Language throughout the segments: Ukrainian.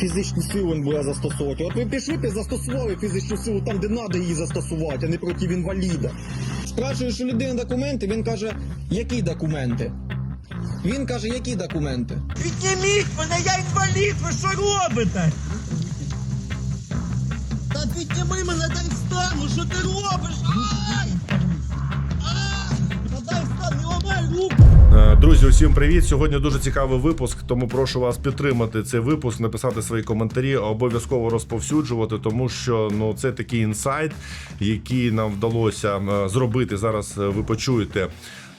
фізичну силу він буде застосовувати. От ви пішли і застосували фізичну силу там, де треба її застосувати, а не проти інваліда. Спрашуєш у людини документи, він каже, які документи? Він каже, які документи? Підніміть мене, я інвалід, ви що робите? Та підніми мене, дай встану, що ти робиш? Ай! Ай! Та дай встану, не ламай руку! Е, Друзі, усім привіт! Сьогодні дуже цікавий випуск, тому прошу вас підтримати цей випуск, написати свої коментарі, обов'язково розповсюджувати, тому що ну це такий інсайт, який нам вдалося е, зробити. Зараз е, ви почуєте.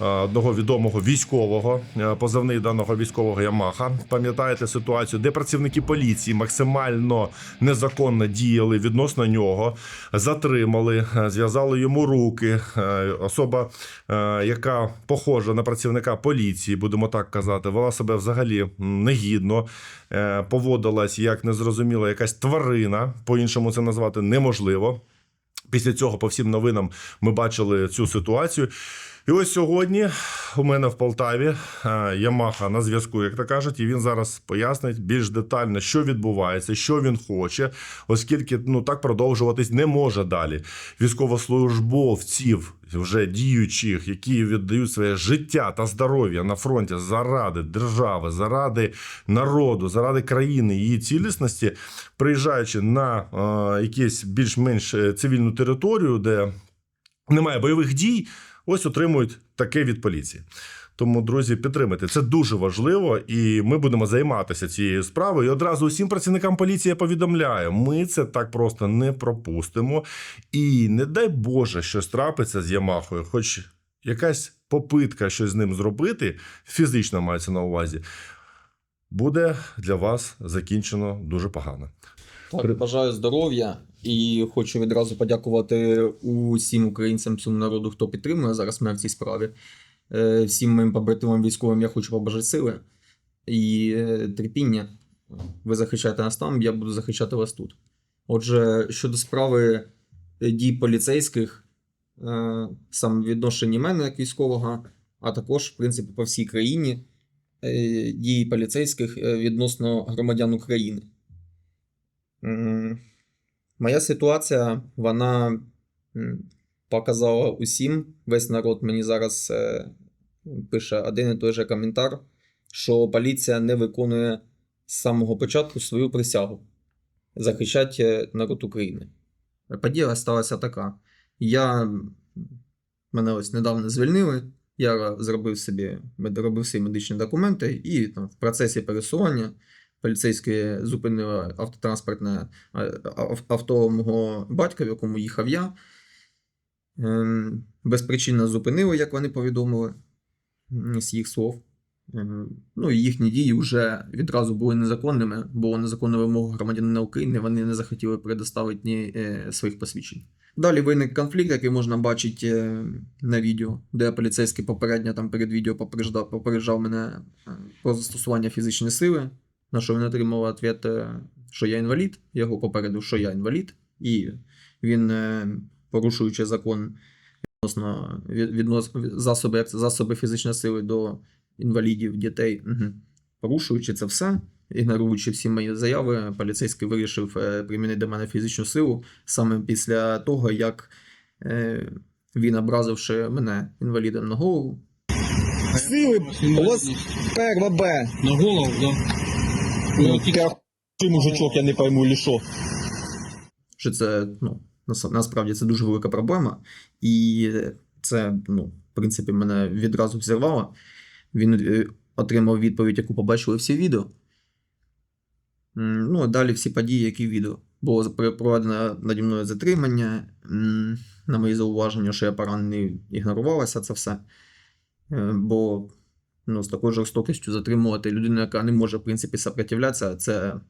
Е, Одного відомого військового е, позивний даного військового Ямаха. Пам'ятаєте ситуацію, де працівники поліції максимально незаконно діяли відносно нього, затримали, е, зв'язали йому руки. Особа, яка похожа на працівника поліції, будемо так казати, вела себе взагалі негідно, поводилась як незрозуміла якась тварина. По-іншому це назвати неможливо. Після цього по всім новинам ми бачили цю ситуацію. І ось сьогодні у мене в Полтаві е, Ямаха на зв'язку, як то кажуть, і він зараз пояснить більш детально, що відбувається, що він хоче, оскільки ну так продовжуватись не може далі. Військовослужбовців вже діючих, які віддають своє життя та здоров'я на фронті заради держави, заради народу, заради країни, її цілісності, приїжджаючи на е, якусь більш-менш е, цивільну територію, де немає бойових дій, ось отримують таке від поліції. Тому, друзі, підтримайте. Це дуже важливо, і ми будемо займатися цією справою. І одразу усім працівникам поліції я повідомляю: ми це так просто не пропустимо. І не дай Боже, щось трапиться з Ямахою, хоч якась попитка щось з ним зробити, фізично мається на увазі, буде для вас закінчено дуже погано. Так, бажаю здоров'я і хочу відразу подякувати усім українцям, цьому народу, хто підтримує зараз мене в цій справі. Е, Всім моїм побратимам військовим я хочу побажати сили і е, терпіння. Ви захищаєте нас там, я буду захищати вас тут. Отже, щодо справи е, дій поліцейських, саме відношенні мене як військового, а також, в принципі, по всій країні дії поліцейських відносно громадян України. Моя ситуація, вона показала усім. Весь народ мені зараз е, пише один і той же коментар, що поліція не виконує з самого початку свою присягу захищати е, народ України. Подія сталася така. Я мене ось недавно звільнили. Я зробив собі робив свої медичні документи, і там, в процесі пересування поліцейські зупинили автотранспортне авто мого батька, в якому їхав я. Ем, Безпричинно зупинили, як вони повідомили з їх слов. Ем, Ну і їхні дії вже відразу були незаконними, бо незаконна вимога громадянина України вони не захотіли предоставити ні е, своїх посвідчень. Далі виник конфлікт, який можна бачити е, на відео, де поліцейський попередньо там перед відео попереджав, попереджав мене е, про застосування фізичної сили, на що він отримав відповідь, е, що я інвалід. Я його попередив, що я інвалід, і він, е, порушуючи закон відносно від- віднос, засоби, засоби фізичної сили до інвалідів, дітей, угу. порушуючи це все, ігноруючи всі мої заяви, поліцейський вирішив е, примінити до мене фізичну силу саме після того, як він, образивши мене інвалідом на голову, Сили, у вас перва Б. На голову, да. Ну, ти мужичок, я не пойму, или що. що це ну, насправді це дуже велика проблема, і це, ну, в принципі, мене відразу взірвало. Він е, отримав відповідь, яку побачили всі відео. Ну, а далі всі події, які відео. Було проведено наді мною затримання. На мої зауваження, що я поранений, ігнорувалося це все. Е, Бо ну, з такою жорстокістю затримувати людину, яка не може, в принципі, сопротивлятися, це.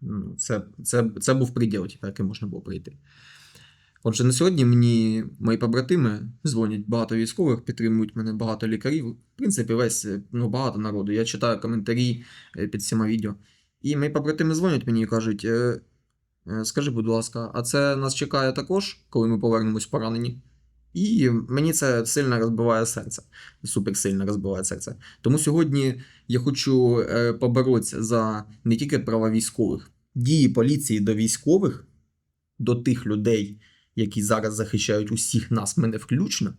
Ну, Це, це, це був приділ, який можна було прийти. Отже, на сьогодні мені мої побратими дзвонять багато військових, підтримують мене багато лікарів. В принципі, весь ну, багато народу. Я читаю коментарі е, під всіма відео. І мої побратими дзвонять мені і кажуть: е, е, скажи, будь ласка, а це нас чекає також, коли ми повернемось поранені? І мені це сильно розбиває серце. Супер сильно розбиває серце. Тому сьогодні я хочу е, поборотися за не тільки права військових, дії поліції до військових, до тих людей, які зараз захищають усіх нас, мене включно.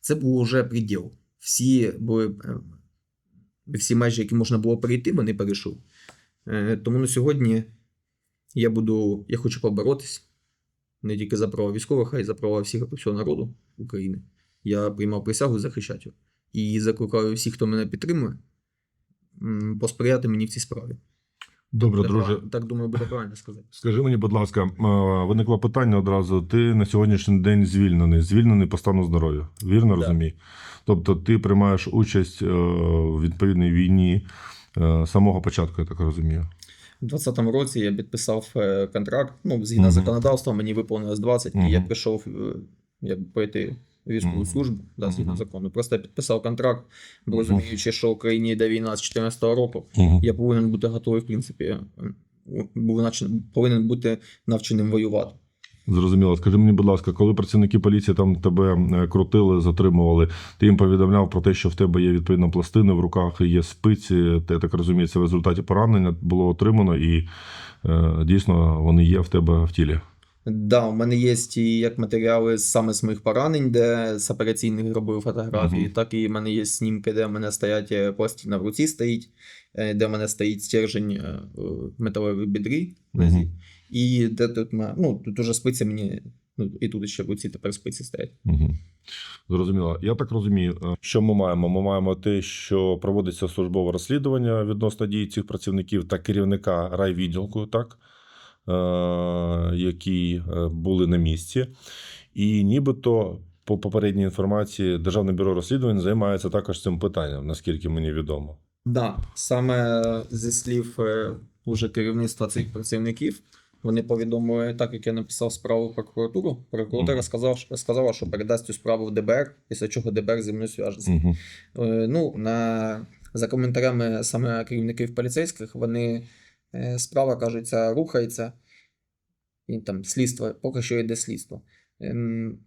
Це був вже приділ. Всі були е, всі межі, які можна було перейти, вони перейшов. Е, Тому на сьогодні я буду, я хочу поборотись не тільки за права військових, а й за права всіх всього народу України. Я приймав присягу захищати його. І закликаю всіх, хто мене підтримує, посприяти мені в цій справі. Добре, Так, друже. Так думаю, буде правильно сказати. Скажи мені, будь ласка, е, виникло питання одразу. Ти на сьогоднішній день звільнений, звільнений по стану здоров'я. Вірно Да. розумію? Тобто ти приймаєш участь е, в відповідній війні е, з самого початку, я так розумію. У 2020 році я підписав е, контракт. Ну, згідно Мгм. законодавства, мені виповнилось 20, і я прийшов е, як пройти військову Мгм. службу да, згідно Мгм. закону. Просто я підписав контракт, бо Мгм. розуміючи, що в Україні йде війна з 2014 року. Угу. Я повинен бути готовий, в принципі, був наче повинен бути навченим воювати. Зрозуміло. Скажи мені, будь ласка, коли працівники поліції там тебе е, крутили, затримували, ти їм повідомляв про те, що в тебе є відповідно пластини в руках є спиці. Ти так розумію, це в результаті поранення було отримано, і е, дійсно вони є в тебе в тілі. Да, у мене є і як матеріали саме з моїх поранень, де з операційних робив фотографії, Мгм. так і в мене є снімки, де в мене стоять е, пластина в руці стоїть, де в мене стоїть стержень е, в металевій бідрі. І де тут ма- ну, тут уже спиці мені, ну і тут ще руці тепер спиці стоять. Угу. Зрозуміло. Я так розумію, е, що ми маємо. Ми маємо те, що проводиться службове розслідування відносно дій цих працівників та керівника райвідділку, так, е, які е, були на місці. І нібито. По попередній інформації, Державне бюро розслідувань займається також цим питанням, наскільки мені відомо. Да, саме зі слів е, уже керівництва цих працівників, вони повідомили, так як я написав справу в прокуратуру, прокуратура сказав, сказала, що передасть цю справу в ДБР, після чого ДБР зі мною зв'яжеться. Угу. Е, Ну, на, за коментарями саме керівників поліцейських, вони е, справа, кажуться, рухається. І там слідство, поки що йде слідство.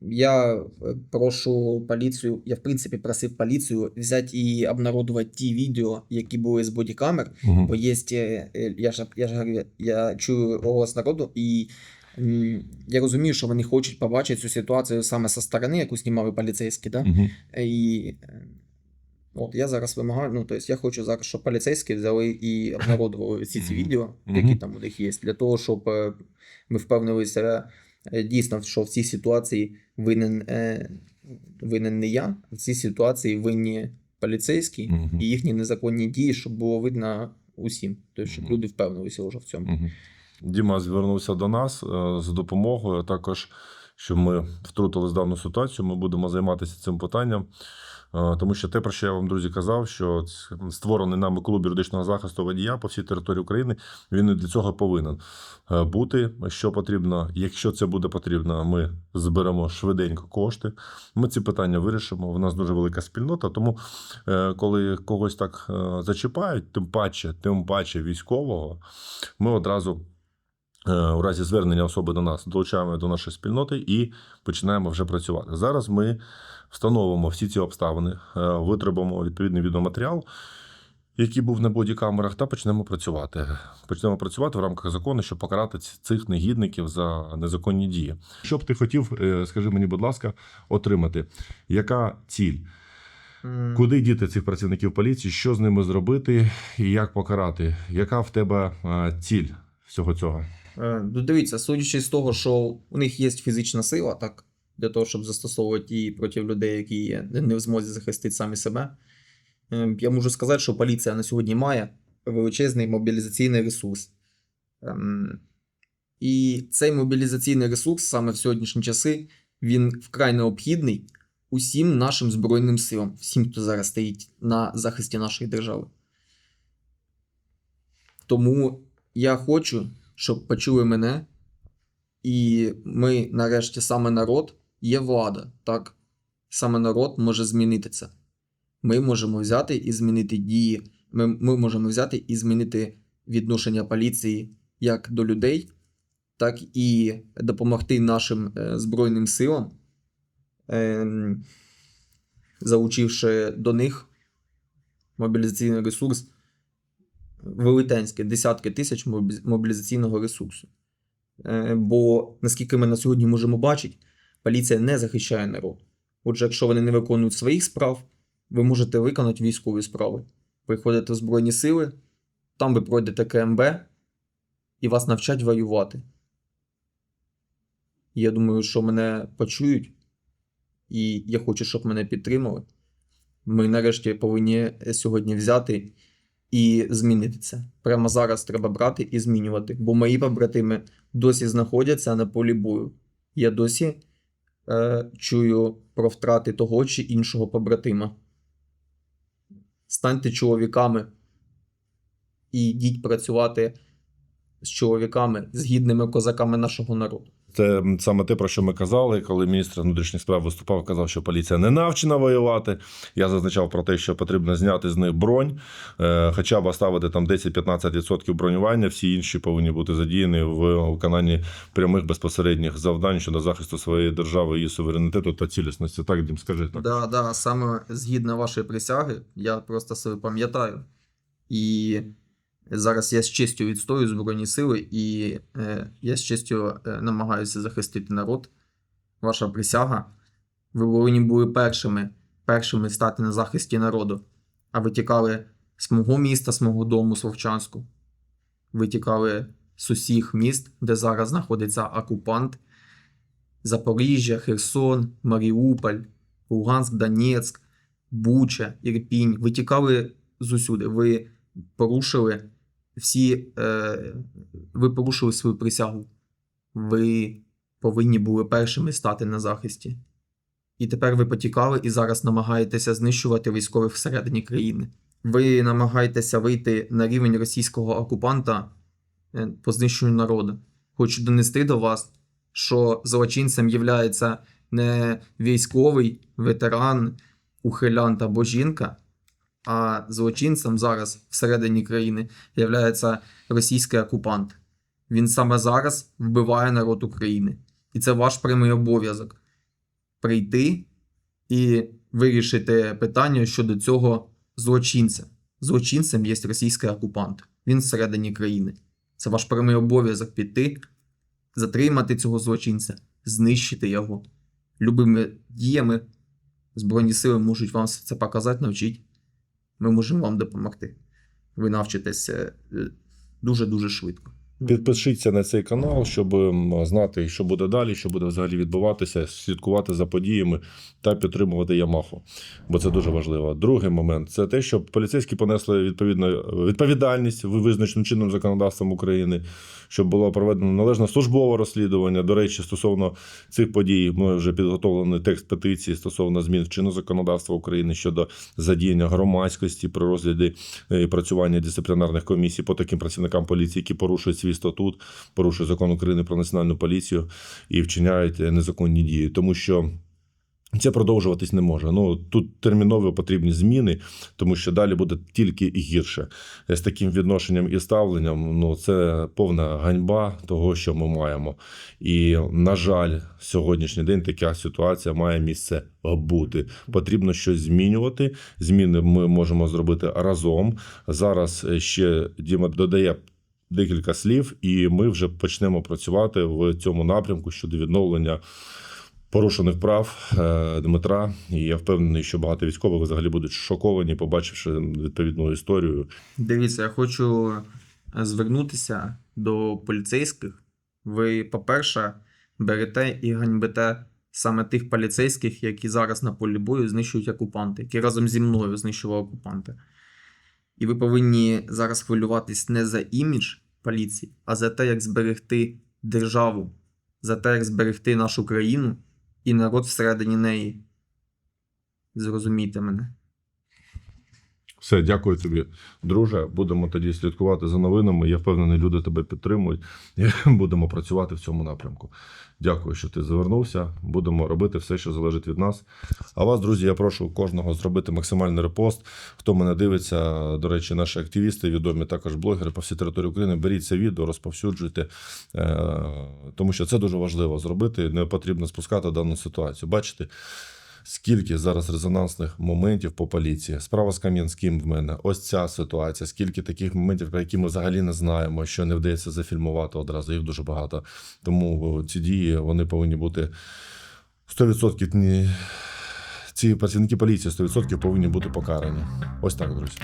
Я е, прошу поліцію, я в принципі просив поліцію взяти і обнародувати ті відео, які були з бодікамер. Угу. Бо є, е, е, я ж я ж говорю, я чую голос народу, і я розумію, що вони хочуть побачити цю ситуацію саме зі сторони, яку знімали поліцейські. Да? Угу. І е, от я зараз вимагаю, ну тобто я хочу зараз, щоб поліцейські взяли і обнародували всі ці відео, які там у них є, для того, щоб ми впевнилися дійсно, що в цій ситуації винен, е, винен не я, в цій ситуації винні поліцейські угу. і їхні незаконні дії, щоб було видно усім. Тобто, щоб угу. люди впевнилися вже в цьому. Угу. Діма звернувся до нас е, з допомогою. Також, що ми втрутились в дану ситуацію, ми будемо займатися цим питанням. Е, Тому що те, про що я вам, друзі, казав, що створений нами клуб юридичного захисту водія по всій території України, він для цього повинен е, бути. Що потрібно, якщо це буде потрібно, ми зберемо швиденько кошти. Ми ці питання вирішимо. У нас дуже велика спільнота. Тому, е, коли когось так зачіпають, тим паче, тим паче військового, ми одразу. Е, У разі звернення особи до нас долучаємо до нашої спільноти і починаємо вже працювати. Зараз ми встановимо всі ці обставини, е, витребуємо відповідний відеоматеріал, який був на бодікамерах, та почнемо працювати. Почнемо працювати в рамках закону, щоб покарати цих негідників за незаконні дії. Що б ти хотів, е, скажи мені, будь ласка, отримати? Яка ціль? Куди діти цих працівників поліції? Що з ними зробити і як покарати? Яка в тебе ціль всього цього? Е, Ну, дивіться, судячи з того, що у них є фізична сила, так, для того, щоб застосовувати її проти людей, які не в змозі захистити самі себе. Е, Я можу сказати, що поліція на сьогодні має величезний мобілізаційний ресурс. Ем, І цей мобілізаційний ресурс саме в сьогоднішні часи він вкрай необхідний усім нашим Збройним силам, всім, хто зараз стоїть на захисті нашої держави. Тому я хочу, щоб почули мене, і ми, нарешті, саме народ, є влада, так? Саме народ може змінити це. Ми можемо взяти і змінити дії. Ми, ми можемо взяти і змінити відношення поліції як до людей, так і допомогти нашим е, Збройним силам ем, залучивши до них мобілізаційний ресурс велетенський, десятки тисяч мобілізаційного ресурсу. Е, Бо, наскільки ми на сьогодні можемо бачити, поліція не захищає народ. Отже, якщо вони не виконують своїх справ, ви можете виконати військові справи. Приходите в Збройні сили, там ви пройдете КМБ і вас навчать воювати. Я думаю, що мене почують, і я хочу, щоб мене підтримали. Ми нарешті повинні сьогодні взяти і змінити це. Прямо зараз треба брати і змінювати, бо мої побратими досі знаходяться на полі бою. Я досі е, чую про втрати того чи іншого побратима. Станьте чоловіками і йдіть працювати з чоловіками, з гідними козаками нашого народу. Це саме те, про що ми казали, коли міністр внутрішніх справ виступав, казав, що поліція не навчена воювати. Я зазначав про те, що потрібно зняти з них бронь, е, хоча б оставити там 10-15% бронювання. Всі інші повинні бути задіяні в виконанні прямих безпосередніх завдань щодо захисту своєї держави, її суверенітету та цілісності. Так, Дім, скажи так. Да, да, саме згідно вашої присяги, я просто себе пам'ятаю. І зараз я з честю відстою Збройні сили, і е, я з честю е, намагаюся захистити народ. Ваша присяга. Ви повинні були першими, першими стати на захисті народу. А ви тікали з мого міста, з мого дому, з Вовчанську. Ви тікали з усіх міст, де зараз знаходиться окупант. Запоріжжя, Херсон, Маріуполь, Луганськ, Донецьк, Буча, Ірпінь. Ви тікали з усюди. Ви порушили всі. Е, ви порушили свою присягу. Ви повинні були першими стати на захисті. І тепер ви потікали і зараз намагаєтеся знищувати військових всередині країни. Ви намагаєтеся вийти на рівень російського окупанта е, по знищенню народу. Хочу донести до вас, що злочинцем є не військовий ветеран, ухилянт або жінка, а злочинцем зараз всередині країни є російський окупант. Він саме зараз вбиває народ України. І це ваш прямий обов'язок прийти і вирішити питання щодо цього злочинця. Злочинцем є російський окупант. Він всередині країни. Це ваш прямий обов'язок піти, затримати цього злочинця, знищити його. Любими діями Збройні сили можуть вам це показати, навчити. Ми можемо вам допомогти. Ви навчитеся е, дуже-дуже швидко. Підпишіться на цей канал, щоб знати, що буде далі, що буде взагалі відбуватися, слідкувати за подіями та підтримувати Ямаху. Бо це дуже важливо. Другий момент це те, що поліцейські понесли відповідно відповідальність ви- визначеним чинним законодавством України, щоб було проведено належне службове розслідування. До речі, стосовно цих подій, ми вже підготовлений текст петиції стосовно змін в чинне законодавство України щодо задіяння громадськості при розгляді е, і працювання дисциплінарних комісій по таким працівникам поліції, які порушують свій статут, порушують закон України про національну поліцію і вчиняють незаконні дії, тому що. Це продовжуватись не може. Ну тут терміново потрібні зміни, тому що далі буде тільки гірше. З таким відношенням і ставленням, ну це повна ганьба того, що ми маємо. І на жаль, сьогоднішній день така ситуація має місце бути. Потрібно щось змінювати. Зміни ми можемо зробити разом. Зараз ще Діма додає. Декілька слів, і ми вже почнемо працювати в цьому напрямку щодо відновлення порушених прав е, Дмитра. І я впевнений, що багато військових взагалі будуть шоковані, побачивши відповідну історію. Дивіться, я хочу е, звернутися до поліцейських. Ви, по-перше, берете і ганьбите саме тих поліцейських, які зараз на полі бою знищують окупанти, які разом зі мною знищували окупанти. І ви повинні зараз хвилюватись не за імідж поліції, а за те, як зберегти державу, за те, як зберегти нашу країну і народ всередині неї. Зрозумійте мене. Все, дякую тобі, друже. Будемо тоді слідкувати за новинами. Я впевнений, люди тебе підтримують. І будемо працювати в цьому напрямку. Дякую, що ти завернувся. Будемо робити все, що залежить від нас. А вас, друзі, я прошу кожного зробити максимальний репост. Хто мене дивиться, до речі, наші активісти відомі, також блогери по всій території України. Беріть це відео, розповсюджуйте, е, тому що це дуже важливо зробити. Не потрібно спускати дану ситуацію. Бачите, скільки зараз резонансних моментів по поліції. Справа з Кам'янським в мене. Ось ця ситуація. Скільки таких моментів, про які ми взагалі не знаємо, що не вдається зафільмувати одразу. Їх дуже багато. Тому ці дії вони повинні бути 100% ні. Ці працівники поліції 100% повинні бути покарані. Ось так, друзі.